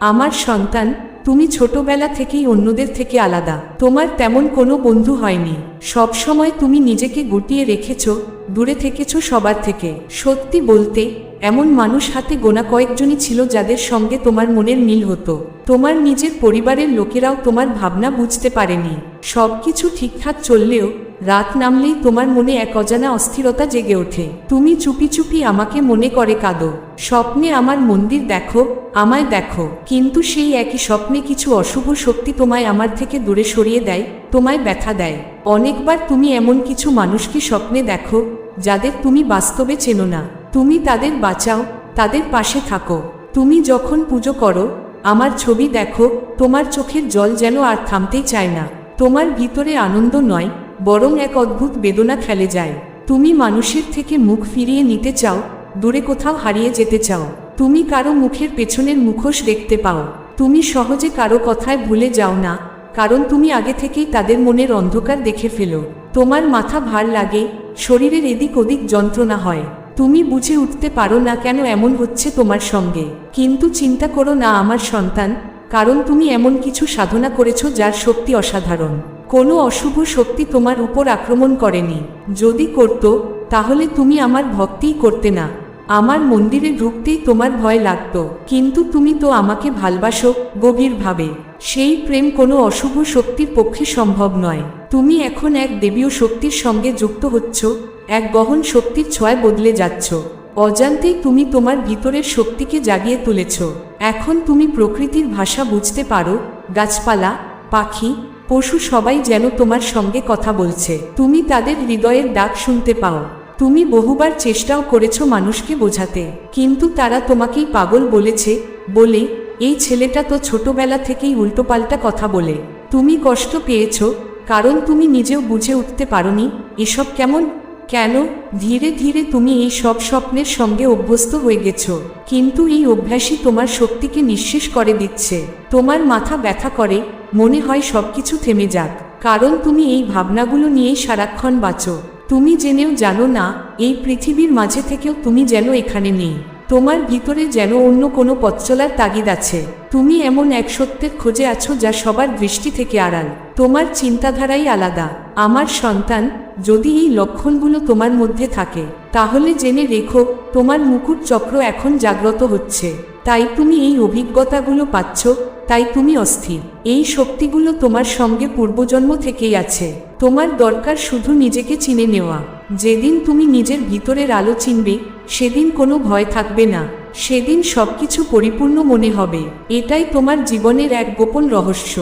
আমার সন্তান, তুমি ছোটবেলা থেকেই অন্যদের থেকে আলাদা। তোমার তেমন কোনো বন্ধু হয়নি। সব সময় তুমি নিজেকে গুটিয়ে রেখেছ, দূরে থেকেছ সবার থেকে। সত্যি বলতে, এমন মানুষ হাতে গোনা কয়েকজনই ছিল যাদের সঙ্গে তোমার মনের মিল হতো। তোমার নিজের পরিবারের লোকেরাও তোমার ভাবনা বুঝতে পারেনি। সবকিছু ঠিকঠাক চললেও রাত নামলেই তোমার মনে এক অজানা অস্থিরতা জেগে ওঠে। তুমি চুপি চুপি আমাকে মনে করে কাঁদো। স্বপ্নে আমার মন্দির দেখো, আমায় দেখো। কিন্তু সেই একই স্বপ্নে কিছু অশুভ শক্তি তোমায় আমার থেকে দূরে সরিয়ে দেয়, তোমায় ব্যথা দেয়। অনেকবার তুমি এমন কিছু মানুষকে স্বপ্নে দেখো, যাদের তুমি বাস্তবে চেনো না। তুমি তাদের বাঁচাও, তাদের পাশে থাকো। তুমি যখন পুজো করো, আমার ছবি দেখো, তোমার চোখের জল যেন আর থামতেই চায় না। তোমার ভিতরে আনন্দ নয় বরং এক অদ্ভুত বেদনা খেলে যায়। তুমি মানুষের থেকে মুখ ফিরিয়ে নিতে চাও, দূরে কোথাও হারিয়ে যেতে চাও। তুমি কারও মুখের পেছনের মুখোশ দেখতে পাও। তুমি সহজে কারও কথায় ভুলে যাও না, কারণ তুমি আগে থেকেই তাদের মনের অন্ধকার দেখে ফেলো। তোমার মাথা ভার লাগে, শরীরের এদিক ওদিক যন্ত্রণা হয়। তুমি বুঝে উঠতে পারো না কেন এমন হচ্ছে তোমার সঙ্গে। কিন্তু চিন্তা করো না, আমার সন্তান কারণ তুমি এমন কিছু সাধনা করেছ যার শক্তি অসাধারণ। কোনো অশুভ শক্তি তোমার উপর আক্রমণ করেনি। যদি করত, তাহলে তুমি আমার ভক্তিই করতে না। আমার মন্দিরে ঢুকতেই তোমার ভয় লাগতো। কিন্তু তুমি তো আমাকে ভালবাসো গভীরভাবে। সেই প্রেম কোনো অশুভ শক্তির পক্ষে সম্ভব নয়। তুমি এখন এক দেবীয় শক্তির সঙ্গে যুক্ত হচ্ছ, এক গহন শক্তির ছয় বদলে যাচ্ছ। অজান্তেই তুমি তোমার ভিতরের শক্তিকে জাগিয়ে তুলেছ। এখন তুমি প্রকৃতির ভাষা বুঝতে পারো, গাছপালা, পাখি, পশু সবাই যেন তোমার সঙ্গে কথা বলছে। তুমি তাদের হৃদয়ের ডাক শুনতে পাও। তুমি বহুবার চেষ্টাও করেছ মানুষকে বোঝাতে, কিন্তু তারা তোমাকেই পাগল বলেছে, বলে, এই ছেলেটা তো ছোটবেলা থেকেই উল্টোপাল্টা কথা বলে। তুমি কষ্ট পেয়েছ, কারণ তুমি নিজেও বুঝে উঠতে পারোনি, এসব কেমন কেন? ধীরে ধীরে তুমি এই সব স্বপ্নের সঙ্গে অভ্যস্ত হয়ে গেছো। কিন্তু এই অভ্যাসই তোমার শক্তিকে নিঃশেষ করে দিচ্ছে। তোমার মাথা ব্যথা করে, মনে হয় সবকিছু থেমে যাক। কারণ তুমি এই ভাবনাগুলো নিয়েই সারাক্ষণ বাঁচো। তুমি জেনেও জানো না, এই পৃথিবীর মাঝে থেকেও তুমি যেন এখানে নেই। তোমার ভিতরে যেন অন্য কোনো পথ চলার তাগিদ আছে। তুমি এমন এক সত্যের খোঁজে আছো যা সবার দৃষ্টি থেকে আড়াল। তোমার চিন্তাধারাই আলাদা। আমার সন্তান, যদি এই লক্ষণগুলো তোমার মধ্যে থাকে, তাহলে জেনে রেখো, তোমার মুকুট চক্র এখন জাগ্রত হচ্ছে। তাই তুমি এই অভিজ্ঞতাগুলো পাচ্ছ, তাই তুমি অস্থির। এই শক্তিগুলো তোমার সঙ্গে পূর্বজন্ম থেকেই আছে। তোমার দরকার শুধু নিজেকে চিনে নেওয়া। যেদিন তুমি নিজের ভিতরের আলো চিনবে, সেদিন কোনো ভয় থাকবে না। সেদিন সবকিছু পরিপূর্ণ মনে হবে। এটাই তোমার জীবনের এক গোপন রহস্য,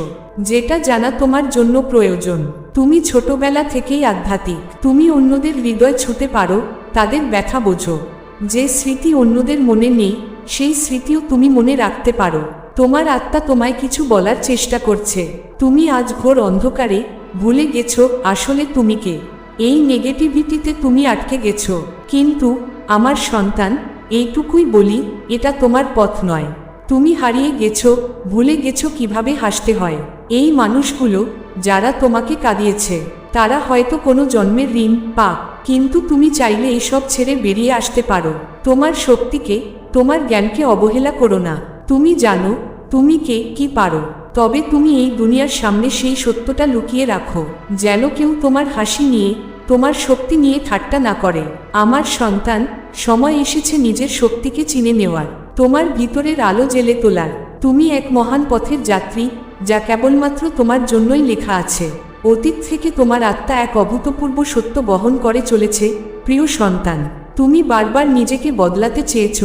যেটা জানা তোমার জন্য প্রয়োজন। তুমি ছোটবেলা থেকেই আধ্যাত্মিক। তুমি অন্যদের হৃদয় ছুতে পারো, তাদের ব্যথা বোঝো। যে স্মৃতি অন্যদের মনে নেই, সেই স্মৃতিও তুমি মনে রাখতে পারো। তোমার আত্মা তোমায় কিছু বলার চেষ্টা করছে। তুমি আজ ঘোর অন্ধকারে, ভুলে গেছো আসলে তুমি কে। এই নেগেটিভিটিতে তুমি আটকে গেছো। কিন্তু, আমার সন্তান, এইটুকুই বলি, এটা তোমার পথ নয়। তুমি হারিয়ে গেছো, ভুলে গেছো কীভাবে হাসতে হয়। এই মানুষগুলো, যারা তোমাকে কাঁদিয়েছে, তারা হয়তো কোনো জন্মের ঋণ পা কিন্তু তুমি চাইলে এসব ছেড়ে বেরিয়ে আসতে পারো। তোমার শক্তিকে, তোমার জ্ঞানকে অবহেলা করো না। তুমি জানো, তুমি কে, কি পারো। তবে তুমি এই দুনিয়ার সামনে সেই সত্যটা লুকিয়ে রাখো, যেন কেউ তোমার হাসি নিয়ে, তোমার শক্তি নিয়ে ঠাট্টা না করে। আমার সন্তান, সময় এসেছে নিজের শক্তিকে চিনে নেওয়ার। তোমার ভিতরের আলো জেলে তোলার। তুমি এক মহান পথের যাত্রী, যা কেবলমাত্র তোমার জন্যই লেখা আছে। অতীত থেকে তোমার আত্মা এক অভূতপূর্ব সত্য বহন করে চলেছে, প্রিয় সন্তান। তুমি বারবার নিজেকে বদলাতে চেয়েছ,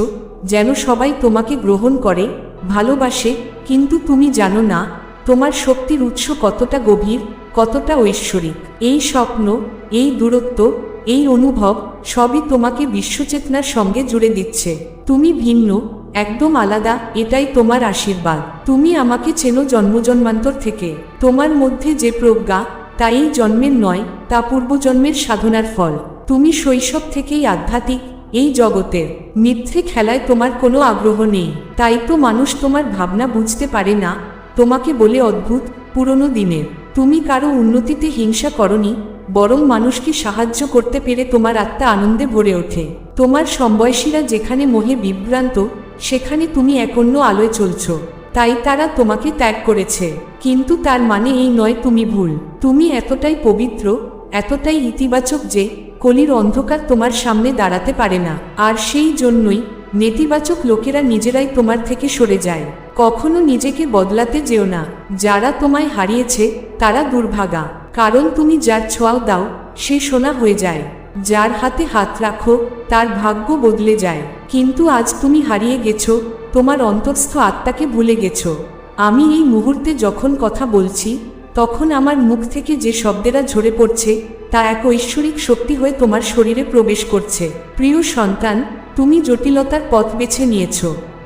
যেন সবাই তোমাকে গ্রহণ করে, ভালোবাসে, কিন্তু তুমি জানো না, তোমার শক্তির উৎস কতটা গভীর, কতটা ঐশ্বরিক। এই স্বপ্ন, এই দূরত্ব, এই অনুভব, সবই তোমাকে বিশ্বচেতনার সঙ্গে জুড়ে দিচ্ছে। তুমি ভিন্ন একদম আলাদা, এটাই তোমার আশীর্বাদ। তুমি আমাকে চেনো জন্মজন্মান্তর থেকে। তোমার মধ্যে যে প্রজ্ঞা, তাই জন্মের নয়, তা পূর্বজন্মের সাধনার ফল। তুমি শৈশব থেকেই আধ্যাত্মিক, এই জগতের। মিথ্যে খেলায় তোমার কোনো আগ্রহ নেই। তাই তো মানুষ তোমার ভাবনা বুঝতে পারে না। তোমাকে বলে অদ্ভুত, পুরনো দিনের। তুমি কারও উন্নতিতে হিংসা করনি, বরং মানুষকে সাহায্য করতে পেরে তোমার আত্মা আনন্দে ভরে ওঠে। তোমার সমবয়সীরা যেখানে মোহে বিভ্রান্ত সেখানে তুমি এক অন্য আলোয় চলছ। তাই তারা তোমাকে ত্যাগ করেছে। কিন্তু তার মানে এই নয় তুমি ভুল। তুমি এতটাই পবিত্র, এতটাই ইতিবাচক যে কলির অন্ধকার তোমার সামনে দাঁড়াতে পারে না। আর সেই জন্যই নেতিবাচক লোকেরা নিজেরাই তোমার থেকে সরে যায়। কখনো নিজেকে বদলাতে যেও না। যারা তোমায় হারিয়েছে, তারা দুর্ভাগা। কারণ তুমি যার ছোঁয়াও দাও, সে সোনা হয়ে যায়। যার হাতে হাত রাখো, তার ভাগ্য বদলে যায়। কিন্তু আজ তুমি হারিয়ে গেছো, তোমার অন্তঃস্থ আত্মাকে ভুলে গেছো। আমি এই মুহূর্তে যখন কথা বলছি, তখন আমার মুখ থেকে যে শব্দেরা ঝরে পড়ছে, তা এক ঐশ্বরিক শক্তি হয়ে তোমার শরীরে প্রবেশ করছে। প্রিয় সন্তান, তুমি জটিলতার পথ বেছে নিয়েছ।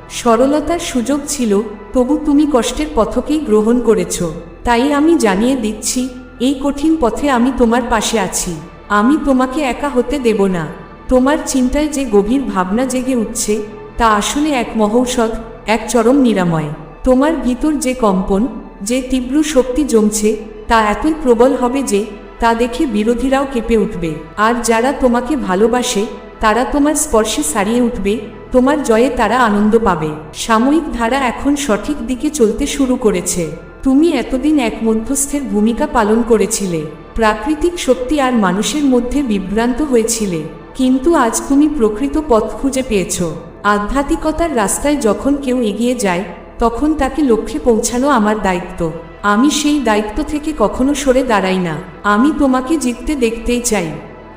সরলতার সুযোগ ছিল, তবু তুমি কষ্টের পথকেই গ্রহণ করেছ। তাই আমি জানিয়ে দিচ্ছি, এই কঠিন পথে আমি তোমার পাশে আছি। আমি তোমাকে একা হতে দেব না। তোমার চিন্তায় যে গভীর ভাবনা জেগে উঠছে, তা আসলে এক মহৌষধ, এক চরম নিরাময়। তোমার ভিতর যে কম্পন, যে তীব্র শক্তি জমছে, তা এতই প্রবল হবে যে, তা দেখে বিরোধীরাও কেঁপে উঠবে। আর যারা তোমাকে ভালোবাসে, তারা তোমার স্পর্শে সারিয়ে উঠবে, তোমার জয়ে তারা আনন্দ পাবে। সাময়িক ধারা এখন সঠিক দিকে চলতে শুরু করেছে। তুমি এতদিন এক মধ্যস্থের ভূমিকা পালন করেছিলে। প্রাকৃতিক শক্তি আর মানুষের মধ্যে বিভ্রান্ত হয়েছিলে। কিন্তু আজ তুমি প্রকৃত পথ খুঁজে পেয়েছ। আধ্যাত্মিকতার রাস্তায় যখন কেউ এগিয়ে যায়, তখন তাকে লক্ষ্যে পৌঁছানো আমার দায়িত্ব। আমি সেই দায়িত্ব থেকে কখনো সরে দাঁড়াই না। আমি তোমাকে জিততে দেখতেই চাই।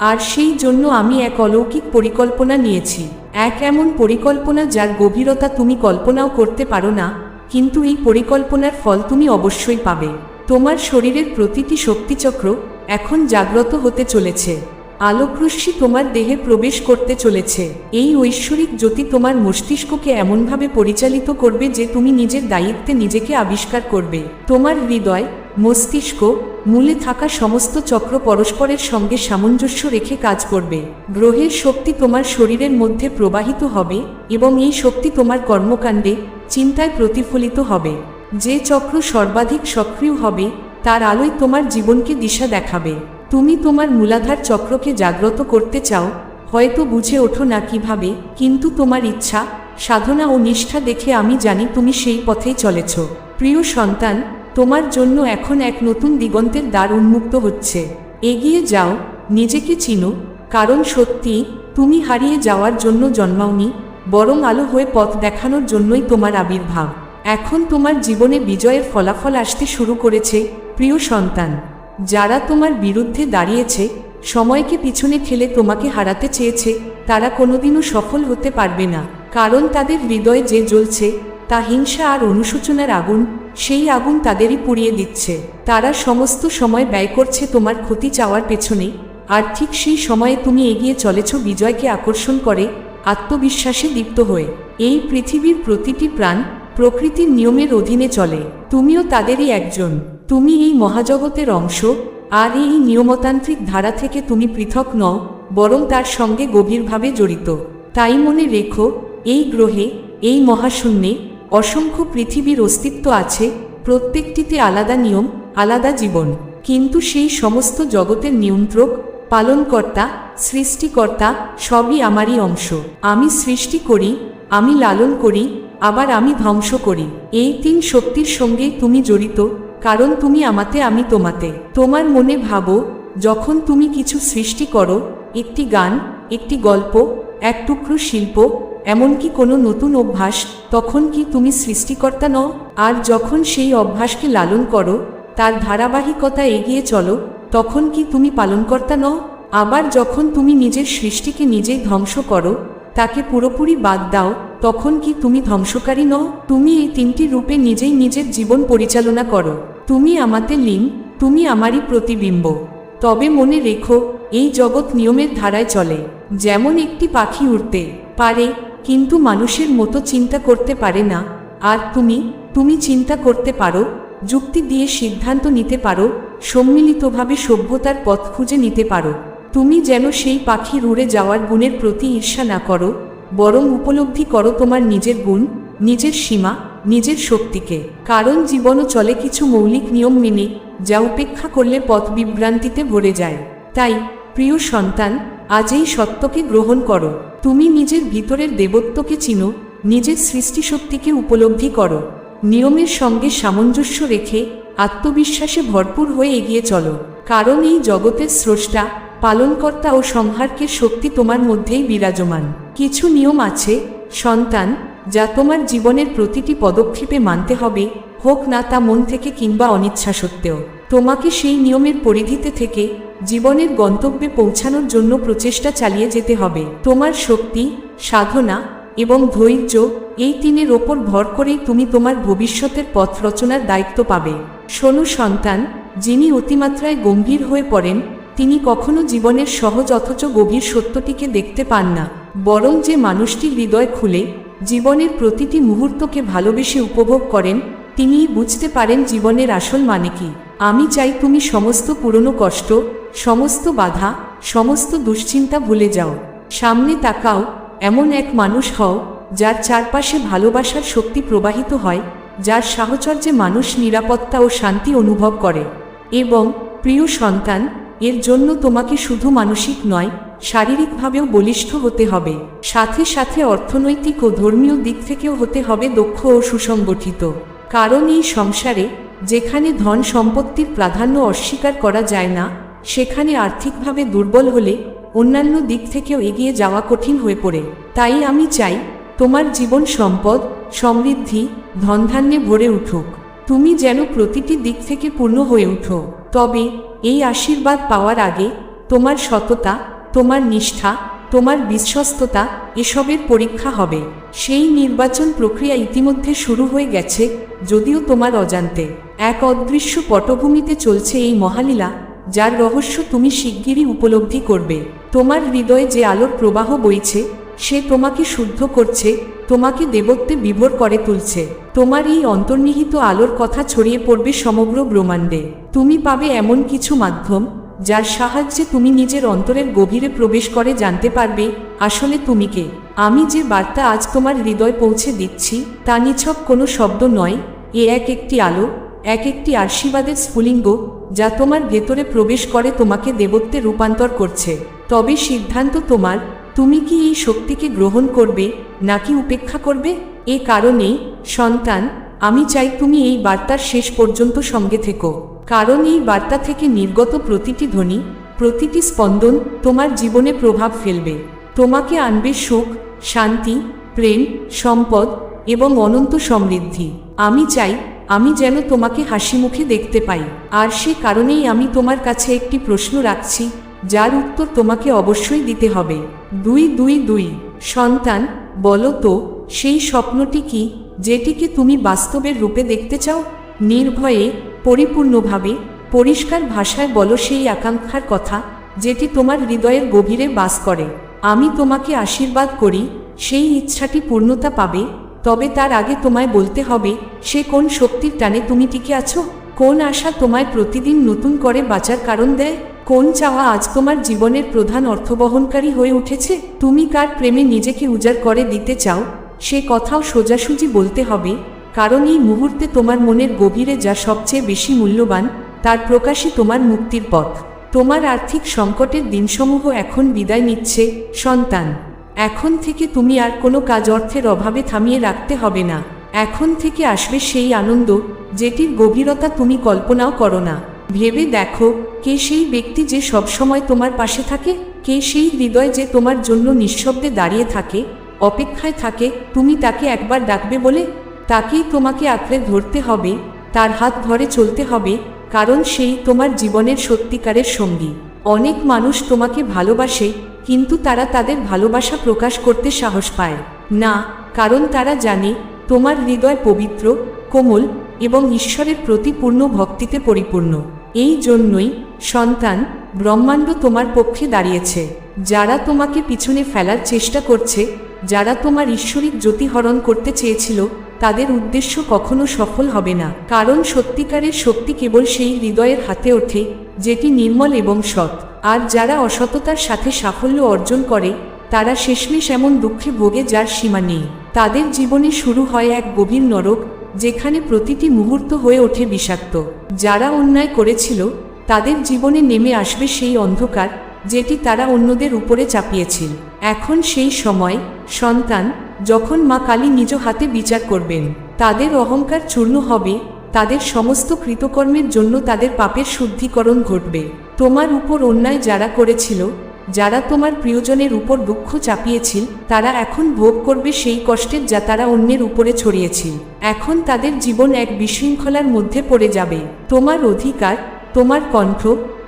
আর সেই জন্য আমি এক অলৌকিক পরিকল্পনা নিয়েছি। এক এমন পরিকল্পনা যার গভীরতা তুমি কল্পনাও করতে পারো না, কিন্তু এই পরিকল্পনার ফল তুমি অবশ্যই পাবে। তোমার শরীরের প্রতিটি শক্তিচক্র এখন জাগ্রত হতে চলেছে। আলোকরশ্মি তোমার দেহে প্রবেশ করতে চলেছে। এই ঐশ্বরিক জ্যোতি তোমার মস্তিষ্ককে এমনভাবে পরিচালিত করবে যে তুমি নিজের দায়িত্বে নিজেকে আবিষ্কার করবে। তোমার হৃদয়, মস্তিষ্ক, মূলে থাকা সমস্ত চক্র পরস্পরের সঙ্গে সামঞ্জস্য রেখে কাজ করবে। গ্রহের শক্তি তোমার শরীরের মধ্যে প্রবাহিত হবে এবং এই শক্তি তোমার কর্মকাণ্ডে, চিন্তায় প্রতিফলিত হবে। যে চক্র সর্বাধিক সক্রিয় হবে তার আলোয় তোমার জীবনকে দিশা দেখাবে। তুমি তোমার মূলাধার চক্রকে জাগ্রত করতে চাও, হয়তো বুঝে ওঠো না কীভাবে, কিন্তু তোমার ইচ্ছা, সাধনা ও নিষ্ঠা দেখে আমি জানি তুমি সেই পথেই চলেছ। প্রিয় সন্তান, তোমার জন্য এখন এক নতুন দিগন্তের দ্বার উন্মুক্ত হচ্ছে। এগিয়ে যাও, নিজেকে চিনো, কারণ সত্যি, তুমি হারিয়ে যাওয়ার জন্য জন্মাওনি, বরং আলো হয়ে পথ দেখানোর জন্যই তোমার আবির্ভাব। এখন তোমার জীবনে বিজয়ের ফলাফল আসতে শুরু করেছে প্রিয় সন্তান, যারা তোমার বিরুদ্ধে দাঁড়িয়েছে, সময়কে পিছনে ঠেলে তোমাকে হারাতে চেয়েছে, তারা কোনোদিনও সফল হতে পারবে না। কারণ তাদের হৃদয়ে যে জ্বলছে, তা হিংসা আর অনুশোচনার আগুন, সেই আগুন তাদেরই পুড়িয়ে দিচ্ছে। তারা সমস্ত সময় ব্যয় করছে তোমার ক্ষতি চাওয়ার পেছনে, আর ঠিক সেই সময়ে তুমি এগিয়ে চলেছ বিজয়কে আকর্ষণ করে, আত্মবিশ্বাসে দীপ্ত হয়ে। এই পৃথিবীর প্রতিটি প্রাণ প্রকৃতির নিয়মের অধীনে চলে। তুমিও তাদেরই একজন। তুমি এই মহাজগতের অংশ, আর এই নিয়মতান্ত্রিক ধারা থেকে তুমি পৃথক নও, বরং তার সঙ্গে গভীরভাবে জড়িত। তাই মনে রেখো, এই গ্রহে, এই মহাশূন্যে, অসংখ্য পৃথিবীর অস্তিত্ব আছে, প্রত্যেকটিতে আলাদা নিয়ম, আলাদা জীবন। কিন্তু সেই সমস্ত জগতের নিয়ন্ত্রক, পালনকর্তা, সৃষ্টিকর্তা, সবই আমারই অংশ। আমি সৃষ্টি করি, আমি লালন করি, আবার আমি ধ্বংস করি। এই তিন শক্তির সঙ্গেই তুমি জড়িত কারণ তুমি আমাতে, আমি তোমাতে। তোমার মনে ভাবো, যখন তুমি কিছু সৃষ্টি করো, একটি গান, একটি গল্প, এক টুকরো শিল্প, এমনকি কোনো নতুন অভ্যাস, তখন কি তুমি সৃষ্টিকর্তা নও? আর যখন সেই অভ্যাসকে লালন করো, তার ধারাবাহিকতা এগিয়ে চলো, তখন কি তুমি পালনকর্তা নও? আবার যখন তুমি নিজের সৃষ্টিকে নিজেই ধ্বংস করো, তাকে পুরোপুরি বাদ দাও, তখন কি তুমি ধ্বংসকারী নও? তুমি এই তিনটি রূপে নিজেই নিজের জীবন পরিচালনা করো। তুমি আমাতে লীন, তুমি আমারই প্রতিবিম্ব। তবে মনে রেখো, এই জগৎ নিয়মের ধারায় চলে। যেমন একটি পাখি উড়তে পারে, কিন্তু মানুষের মতো চিন্তা করতে পারে না। আর তুমি তুমি চিন্তা করতে পারো, যুক্তি দিয়ে সিদ্ধান্ত নিতে পারো, সম্মিলিতভাবে সভ্যতার পথ খুঁজে নিতে পারো। তুমি যেন সেই পাখির উড়ে যাওয়ার গুণের প্রতি ঈর্ষা না করো, বরং উপলব্ধি করো তোমার নিজের গুণ, নিজের সীমা নিজের শক্তিকে। কারণ জীবনও চলে কিছু মৌলিক নিয়ম মেনে, যা উপেক্ষা করলে পথ বিভ্রান্তিতে ভরে যায়। তাই, প্রিয় সন্তান, আজ এই সত্যকে গ্রহণ করো। তুমি নিজের ভিতরের দেবত্বকে চিনো, নিজের সৃষ্টিশক্তিকে উপলব্ধি করো। নিয়মের সঙ্গে সামঞ্জস্য রেখে আত্মবিশ্বাসে ভরপুর হয়ে এগিয়ে চলো। কারণ এই জগতের স্রষ্টা, পালনকর্তা ও সংহারকের শক্তি তোমার মধ্যেই বিরাজমান। কিছু নিয়ম আছে সন্তান, যা তোমার জীবনের প্রতিটি পদক্ষেপে মানতে হবে, হোক না তা মন থেকে কিংবা অনিচ্ছা সত্ত্বেও। তোমাকে সেই নিয়মের পরিধিতে থেকে জীবনের গন্তব্যে পৌঁছানোর জন্য প্রচেষ্টা চালিয়ে যেতে হবে। তোমার শক্তি, সাধনা এবং ধৈর্য এই তিনের ওপর ভর করেই তুমি তোমার ভবিষ্যতের পথ রচনার দায়িত্ব পাবে। শোনো সন্তান, যিনি অতিমাত্রায় গম্ভীর হয়ে পড়েন, তিনি কখনো জীবনের সহজ অথচ গভীর সত্যটিকে দেখতে পান না। বরং যে মানুষটি হৃদয় খুলে, জীবনের প্রতিটি মুহূর্তকে ভালোবেসে উপভোগ করেন, তিনিই বুঝতে পারেন জীবনের আসল মানে কি। আমি চাই তুমি সমস্ত পুরনো কষ্ট, সমস্ত বাধা, সমস্ত দুশ্চিন্তা ভুলে যাও। সামনে তাকাও, এমন এক মানুষ হও, যার চারপাশে ভালোবাসার শক্তি প্রবাহিত হয়, যার সাহচর্যে মানুষ নিরাপত্তা ও শান্তি অনুভব করে। এবং প্রিয় সন্তান এর জন্য তোমাকে শুধু মানসিক নয়, শারীরিকভাবেও বলিষ্ঠ হতে হবে। সাথে সাথে অর্থনৈতিক ও ধর্মীয় দিক থেকেও হতে হবে দক্ষ ও সুসংগঠিত। কারণ এই সংসারে, যেখানে ধন সম্পত্তির প্রাধান্য অস্বীকার করা যায় না, সেখানে আর্থিকভাবে দুর্বল হলে অন্যান্য দিক থেকেও এগিয়ে যাওয়া কঠিন হয়ে পড়ে। তাই আমি চাই, তোমার জীবন সম্পদ, সমৃদ্ধি, ধনধান্যে ভরে উঠুক। তুমি যেন প্রতিটি দিক থেকে পূর্ণ হয়ে উঠো। তবে এই আশীর্বাদ পাওয়ার আগে তোমার সততা, তোমার নিষ্ঠা, তোমার বিশ্বস্ততা এসবের পরীক্ষা হবে। সেই নির্বাচন প্রক্রিয়া ইতিমধ্যে শুরু হয়ে গেছে, যদিও তোমার অজান্তে। এক অদৃশ্য পটভূমিতে চলছে এই মহালীলা, যার রহস্য তুমি শিগগিরই উপলব্ধি করবে। তোমার হৃদয়ে যে আলোর প্রবাহ বইছে, সে তোমাকে শুদ্ধ করছে তোমাকে দেবত্বে বিভোর করে তুলছে। তোমার এই অন্তর্নিহিত আলোর কথা ছড়িয়ে পড়বে সমগ্র ব্রহ্মাণ্ডে। তুমি পাবে এমন কিছু মাধ্যম, যার সাহায্যে তুমি নিজের অন্তরের গভীরে প্রবেশ করে জানতে পারবে, আসলে তুমি কে। আমি যে বার্তা আজ তোমার হৃদয় পৌঁছে দিচ্ছি, তা নিছক কোনো শব্দ নয়। এ এক একটি আলো, এক একটি আশীর্বাদের স্ফুলিঙ্গ, যা তোমার ভেতরে প্রবেশ করে তোমাকে দেবত্বে রূপান্তর করছে। তবে সিদ্ধান্ত তোমার তুমি কি এই শক্তিকে গ্রহণ করবে নাকি উপেক্ষা করবে? এ কারণেই সন্তান, আমি চাই তুমি এই বার্তার শেষ পর্যন্ত সঙ্গে থেকো। কারণ এই বার্তা থেকে নির্গত প্রতিটি ধ্বনি, প্রতিটি স্পন্দন তোমার জীবনে প্রভাব ফেলবে। তোমাকে আনবে সুখ, শান্তি, প্রেম, সম্পদ এবং অনন্ত সমৃদ্ধি। আমি চাই আমি যেন তোমাকে হাসি মুখে দেখতে পাই। আর সে কারণেই আমি তোমার কাছে একটি প্রশ্ন রাখছি, যার উত্তর তোমাকে অবশ্যই দিতে হবে। দুই দুই দুই। সন্তান, বলো তো, সেই স্বপ্নটি কি, যেটিকে তুমি বাস্তবের রূপে দেখতে চাও? নির্ভয়ে, পরিপূর্ণভাবে, পরিষ্কার ভাষায় বলো সেই আকাঙ্ক্ষার কথা, যেটি তোমার হৃদয়ের গভীরে বাস করে। আমি তোমাকে আশীর্বাদ করি, সেই ইচ্ছাটি পূর্ণতা পাবে, তবে তার আগে তোমায় বলতে হবে, সে কোন শক্তির টানে তুমি টিকে আছো? কোন আশা তোমায় প্রতিদিন নতুন করে বাঁচার কারণ দেয়? কোন চাওয়া আজ তোমার জীবনের প্রধান অর্থবহনকারী হয়ে উঠেছে? তুমি কার প্রেমে নিজেকে উজাড় করে দিতে চাও? সে কথাও সোজাসুজি বলতে হবে। কারণ এই মুহূর্তে তোমার মনের গভীরে যা সবচেয়ে বেশি মূল্যবান, তার প্রকাশই তোমার মুক্তির পথ। তোমার আর্থিক সংকটের দিনসমূহ এখন বিদায় নিচ্ছে, সন্তান। এখন থেকে তুমি আর কোনো কাজ অর্থের অভাবে থামিয়ে রাখতে হবে না। এখন থেকে আসবে সেই আনন্দ যেটির গভীরতা তুমি কল্পনাও করো না। ভেবে দেখো, কে সেই ব্যক্তি যে সবসময় তোমার পাশে থাকে, কে সেই হৃদয় যে তোমার জন্য নিঃশব্দে দাঁড়িয়ে থাকে, অপেক্ষায় থাকে, তুমি তাকে একবার ডাকবে বলে, তাকেই তোমাকে আঁকড়ে ধরতে হবে, তার হাত ধরে চলতে হবে, কারণ সেই তোমার জীবনের সত্যিকারের সঙ্গী। অনেক মানুষ তোমাকে ভালোবাসে, কিন্তু তারা তাদের ভালোবাসা প্রকাশ করতে সাহস পায়। না, কারণ তারা জানে, তোমার হৃদয় পবিত্র, কোমল এবং ঈশ্বরের প্রতি পূর্ণ ভক্তিতে পরিপূর্ণ। এই জন্যই সন্তান ব্রহ্মাণ্ড তোমার পক্ষে দাঁড়িয়েছে। যারা তোমাকে পিছনে ফেলার চেষ্টা করছে, যারা তোমার ঈশ্বরিক জ্যোতি হরণ করতে চেয়েছিল, তাদের উদ্দেশ্য কখনো সফল হবে না। কারণ সত্যিকারের শক্তি কেবল সেই হৃদয়ের হাতে ওঠে, যেটি নির্মল এবং সৎ। আর যারা অসততার সাথে সাফল্য অর্জন করে, তারা শেষমেশ এমন দুঃখে ভোগে যার সীমা নেই। তাদের জীবনে শুরু হয় এক গভীর নরক যেখানে প্রতিটি মুহূর্ত হয়ে ওঠে বিষাক্ত। যারা অন্যায় করেছিল, তাদের জীবনে নেমে আসবে সেই অন্ধকার, যেটি তারা অন্যদের উপরে চাপিয়েছিল। এখন সেই সময়, সন্তান, যখন মা কালী নিজ হাতে বিচার করবেন, তাদের অহংকার চূর্ণ হবে, তাদের সমস্ত কৃতকর্মের জন্য তাদের পাপের শুদ্ধিকরণ ঘটবে। তোমার উপর অন্যায় যারা করেছিল যারা তোমার প্রিয়জনের উপর দুঃখ চাপিয়েছিল, তারা এখন ভোগ করবে সেই কষ্টের যা তারা অন্যের উপরে ছড়িয়েছিল। এখন তাদের জীবন এক বিশৃঙ্খলার মধ্যে পড়ে যাবে। তোমার অধিকার, তোমার কণ্ঠ,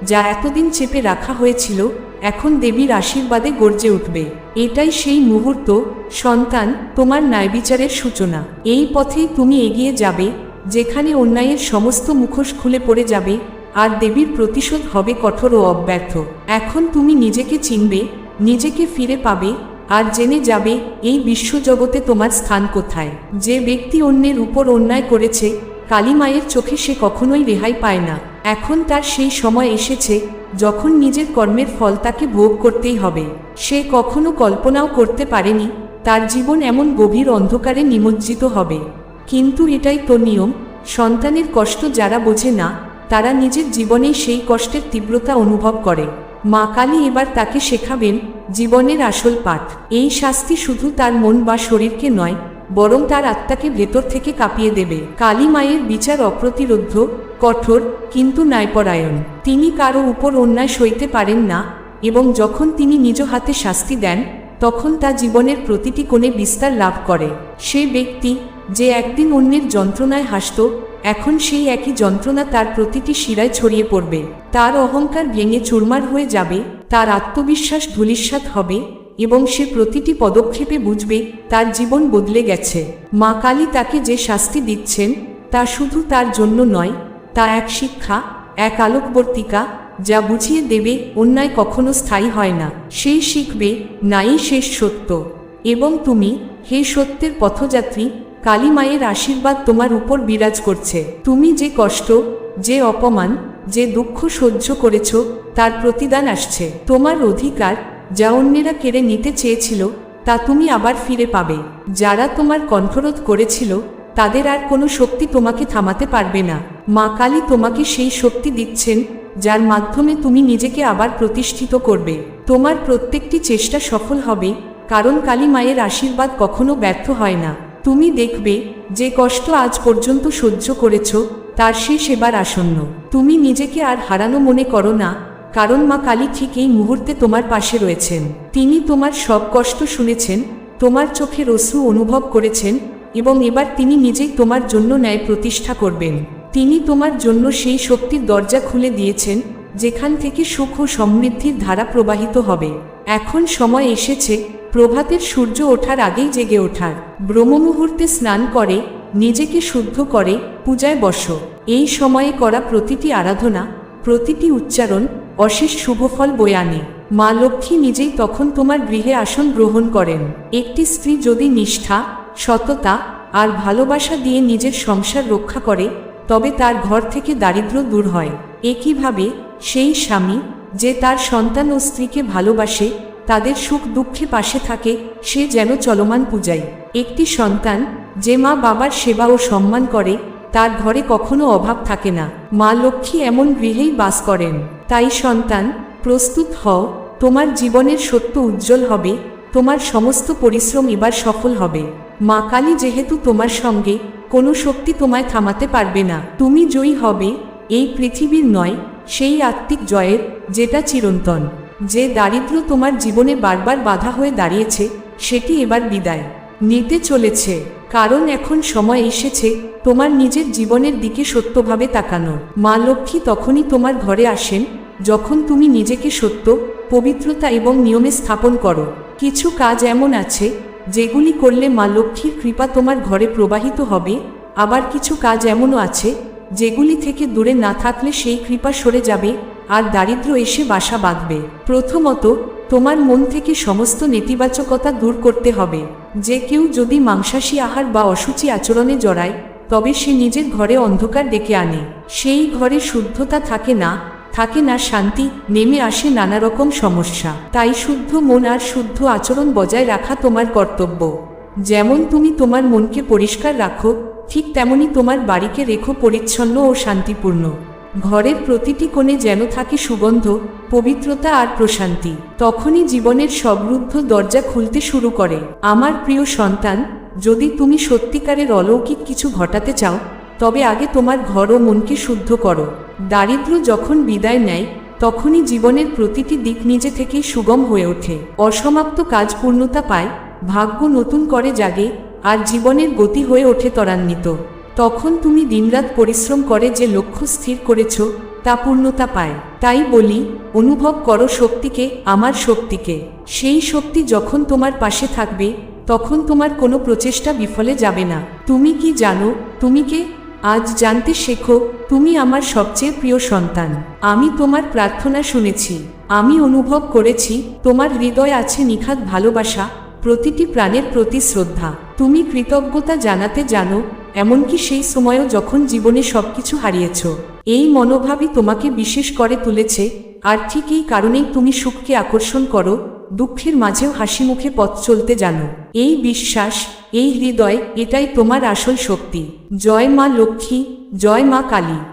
যা এতদিন চেপে রাখা হয়েছিল, এখন দেবীর আশীর্বাদে গর্জে উঠবে। এটাই সেই মুহূর্ত, সন্তান, তোমার ন্যায়বিচারের সূচনা। এই পথেই তুমি এগিয়ে যাবে, যেখানে অন্যায়ের সমস্ত মুখোশ খুলে পড়ে যাবে আর দেবীর প্রতিশোধ হবে কঠোর ও অব্যর্থ। এখন তুমি নিজেকে চিনবে, নিজেকে ফিরে পাবে, আর জেনে যাবে এই বিশ্বজগতে তোমার স্থান কোথায়। যে ব্যক্তি অন্যের উপর অন্যায় করেছে, কালী মায়ের চোখে সে কখনোই রেহাই পায় না। এখন তার সেই সময় এসেছে, যখন নিজের কর্মের ফল তাকে ভোগ করতেই হবে। সে কখনো কল্পনাও করতে পারেনি, তার জীবন এমন গভীর অন্ধকারে নিমজ্জিত হবে। কিন্তু এটাই তো নিয়ম, সন্তানের কষ্ট যারা বোঝে না তারা নিজের জীবনেই সেই কষ্টের তীব্রতা অনুভব করে। মা কালী এবার তাকে শেখাবেন জীবনের আসল পাঠ। এই শাস্তি শুধু তার মন বা শরীরকে নয়, বরং তার আত্মাকে ভেতর থেকে কাঁপিয়ে দেবে। কালী মায়ের বিচার অপ্রতিরোধ্য, কঠোর, কিন্তু ন্যায়পরায়ণ। তিনি কারও উপর অন্যায় সইতে পারেন না, এবং যখন তিনি নিজ হাতে শাস্তি দেন, তখন তা জীবনের প্রতিটি কোণে বিস্তার লাভ করে। সে ব্যক্তি যে একদিন অন্যের যন্ত্রণায় হাসত এখন সেই একই যন্ত্রণা তার প্রতিটি শিরায় ছড়িয়ে পড়বে। তার অহংকার ভেঙে চুরমার হয়ে যাবে, তার আত্মবিশ্বাস ধূলিসাৎ হবে এবং সে প্রতিটি পদক্ষেপে বুঝবে, তার জীবন বদলে গেছে। মা কালী তাকে যে শাস্তি দিচ্ছেন, তা শুধু তার জন্য নয়, তা এক শিক্ষা, এক আলোকবর্তিকা, যা বুঝিয়ে দেবে অন্যায় কখনো স্থায়ী হয় না। সেই শিখবে, নাই শেষ সত্য। এবং তুমি, হে সত্যের পথযাত্রী কালী মায়ের আশীর্বাদ তোমার উপর বিরাজ করছে। তুমি যে কষ্ট, যে অপমান, যে দুঃখ সহ্য করেছ, তার প্রতিদান আসছে। তোমার অধিকার যা অন্যেরা কেড়ে নিতে চেয়েছিল, তা তুমি আবার ফিরে পাবে। যারা তোমার কণ্ঠরোধ করেছিল, তাদের আর কোনো শক্তি তোমাকে থামাতে পারবে না। মা কালী তোমাকে সেই শক্তি দিচ্ছেন, যার মাধ্যমে তুমি নিজেকে আবার প্রতিষ্ঠিত করবে। তোমার প্রত্যেকটি চেষ্টা সফল হবে, কারণ কালী মায়ের আশীর্বাদ কখনো ব্যর্থ হয় না। তুমি দেখবে, যে কষ্ট আজ পর্যন্ত সহ্য করেছ, তার শেষ এবার আসন্ন। তুমি নিজেকে আর হারানো মনে করো না, কারণ মা কালী ঠিক এই মুহূর্তে তোমার পাশে রয়েছেন। তিনি তোমার সব কষ্ট শুনেছেন, তোমার চোখের অশ্রু অনুভব করেছেন, এবং এবার তিনি নিজেই তোমার জন্য ন্যায় প্রতিষ্ঠা করবেন। তিনি তোমার জন্য সেই শক্তির দরজা খুলে দিয়েছেন, যেখান থেকে সুখ ও সমৃদ্ধির ধারা প্রবাহিত হবে। এখন সময় এসেছে প্রভাতের সূর্য ওঠার আগেই জেগে ওঠার। ব্রহ্মমুহূর্তে স্নান করে, নিজেকে শুদ্ধ করে, পূজায় বস। এই সময়ে করা প্রতিটি আরাধনা, প্রতিটি উচ্চারণ, অশেষ শুভফল বয়ে আনে। মা লক্ষ্মী নিজেই তখন তোমার গৃহে আসন গ্রহণ করেন। একটি স্ত্রী যদি নিষ্ঠা, সততা আর ভালোবাসা দিয়ে নিজের সংসার রক্ষা করে, তবে তার ঘর থেকে দারিদ্র দূর হয়। একইভাবে সেই স্বামী, যে তার সন্তান ও স্ত্রীকে ভালোবাসে তাদের সুখ দুঃখে পাশে থাকে, সে যেন চলমান পূজাই একটি সন্তান, যে মা বাবার সেবা ও সম্মান করে, তার ঘরে কখনো অভাব থাকে না। মা লক্ষ্মী এমন গৃহেই বাস করেন। তাই সন্তান, প্রস্তুত হও, তোমার জীবনের সত্য উজ্জ্বল হবে, তোমার সমস্ত পরিশ্রম এবার সফল হবে। মা কালী যেহেতু তোমার সঙ্গে, কোনো শক্তি তোমায় থামাতে পারবে না। তুমি জয়ী হবে, এই পৃথিবীর নয়, সেই আত্মিক জয়ের, যেটা চিরন্তন। যে দারিদ্র তোমার জীবনে বারবার বাধা হয়ে দাঁড়িয়েছে, সেটি এবার বিদায়। নিতে চলেছে, কারণ এখন সময় এসেছে তোমার নিজের জীবনের দিকে সত্যভাবে তাকানোর। মা লক্ষ্মী তখনই তোমার ঘরে আসেন, যখন তুমি নিজেকে সত্য, পবিত্রতা এবং নিয়মে স্থাপন করো। কিছু কাজ এমন আছে, যেগুলি করলে মা লক্ষ্মীর কৃপা তোমার ঘরে প্রবাহিত হবে। আবার কিছু কাজ এমনও আছে, যেগুলি থেকে দূরে না থাকলে সেই কৃপা সরে যাবে আর দারিদ্র এসে বাসা বাঁধবে। প্রথমত, তোমার মন থেকে সমস্ত নেতিবাচকতা দূর করতে হবে। যে কেউ যদি মাংসাশী আহার বা অসুচি আচরণে জড়ায়, তবে সে নিজের ঘরে অন্ধকার ডেকে আনে। সেই ঘরে শুদ্ধতা থাকে না থাকে না শান্তি, নেমে আসে নানা রকম সমস্যা। তাই শুদ্ধ মন আর শুদ্ধ আচরণ বজায় রাখা তোমার কর্তব্য। যেমন তুমি তোমার মনকে পরিষ্কার রাখো, ঠিক তেমনি তোমার বাড়িকে রেখো পরিচ্ছন্ন ও শান্তিপূর্ণ। ঘরের প্রতিটি কোণে যেন থাকে সুগন্ধ, পবিত্রতা আর প্রশান্তি। তখনই জীবনের সমৃদ্ধ দরজা খুলতে শুরু করে। আমার প্রিয় সন্তান, যদি তুমি সত্যিকারের অলৌকিক কিছু ঘটাতে চাও, তবে আগে তোমার ঘর ও মনকে শুদ্ধ করো। দারিদ্র্য যখন বিদায় নেয়, তখনই জীবনের প্রতিটি দিক নিজে থেকেই সুগম হয়ে ওঠে। অসমাপ্ত কাজ পূর্ণতা পায়, ভাগ্য নতুন করে জাগে, আর জীবনের গতি হয়ে ওঠে ত্বরান্বিত। তখন তুমি দিনরাত পরিশ্রম করে যে লক্ষ্য স্থির করেছ, তা পূর্ণতা পায়। তাই বলি, অনুভব করো শক্তিকে, আমার শক্তিকে। সেই শক্তি যখন তোমার পাশে থাকবে, তখন তোমার কোনো প্রচেষ্টা বিফলে যাবে না। তুমি কি জানো, তুমি কে? আজ জানতে শেখো, তুমি আমার সবচেয়ে প্রিয় সন্তান। আমি তোমার প্রার্থনা শুনেছি, আমি অনুভব করেছি, তোমার হৃদয় আছে নিখাত ভালোবাসা, প্রতিটি প্রাণের প্রতি শ্রদ্ধা। তুমি কৃতজ্ঞতা জানাতে জানো এমনকি সেই সময়ও যখন জীবনে সবকিছু হারিয়েছ, এই মনোভাবই তোমাকে বিশেষ করে তুলেছে, আর ঠিক এই কারণেই তুমি সুখকে আকর্ষণ করো, দুঃখের মাঝেও হাসি মুখে পথ চলতে জানো। এই বিশ্বাস, এই হৃদয়, এটাই তোমার আসল শক্তি। জয় মা লক্ষ্মী, জয় মা কালী।